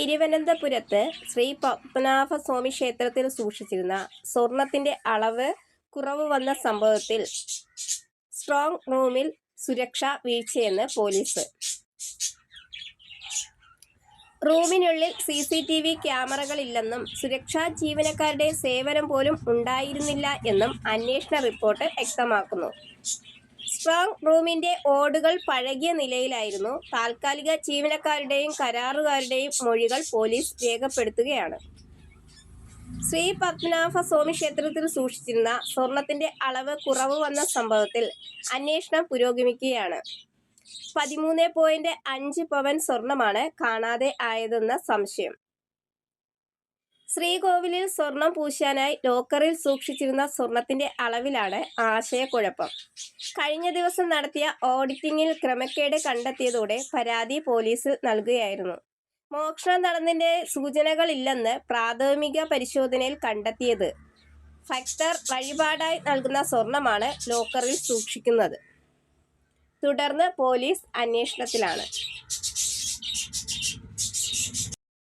തിരുവനന്തപുരത്ത് ശ്രീ പത്മനാഭസ്വാമി ക്ഷേത്രത്തിൽ സൂക്ഷിച്ചിരുന്ന സ്വർണത്തിന്റെ അളവ് കുറവ് വന്ന സംഭവത്തിൽ സ്ട്രോങ് റൂമിൽ സുരക്ഷ വീഴ്ചയെന്ന് പോലീസ്. റൂമിനുള്ളിൽ സി സി ടി വി ക്യാമറകളില്ലെന്നും സുരക്ഷാ ജീവനക്കാരുടെ സേവനം പോലും ഉണ്ടായിരുന്നില്ല എന്നും അന്വേഷണ റിപ്പോർട്ട് വ്യക്തമാക്കുന്നു. സ്ട്രോങ് റൂമിന്റെ ഓടുകൾ പഴകിയ നിലയിലായിരുന്നു. താൽക്കാലിക ജീവനക്കാരുടെയും കരാറുകാരുടെയും മൊഴികൾ പോലീസ് രേഖപ്പെടുത്തുകയാണ്. ശ്രീ പത്മനാഭ സ്വാമി ക്ഷേത്രത്തിൽ സൂക്ഷിച്ചിരുന്ന സ്വർണത്തിന്റെ അളവ് കുറവ് വന്ന സംഭവത്തിൽ അന്വേഷണം പുരോഗമിക്കുകയാണ്. പതിമൂന്ന് പോയിന്റ് അഞ്ച് പവൻ സ്വർണമാണ് കാണാതെ ആയതെന്ന സംശയം. ശ്രീകോവിലിൽ സ്വർണം പൂശാനായി ലോക്കറിൽ സൂക്ഷിച്ചിരുന്ന സ്വർണത്തിന്റെ അളവിലാണ് ആശയക്കുഴപ്പം. കഴിഞ്ഞ ദിവസം നടത്തിയ ഓഡിറ്റിംഗിൽ ക്രമക്കേട് കണ്ടെത്തിയതോടെ പരാതി പോലീസ് നൽകുകയായിരുന്നു. മോഷണം നടന്നതിന്റെ സൂചനകളില്ലെന്ന് പ്രാഥമിക പരിശോധനയിൽ കണ്ടെത്തിയത് ഭക്തർ വഴിപാടായി നൽകുന്ന സ്വർണമാണ് ലോക്കറിൽ സൂക്ഷിക്കുന്നത്. തുടർന്ന് പോലീസ് അന്വേഷണത്തിലാണ്.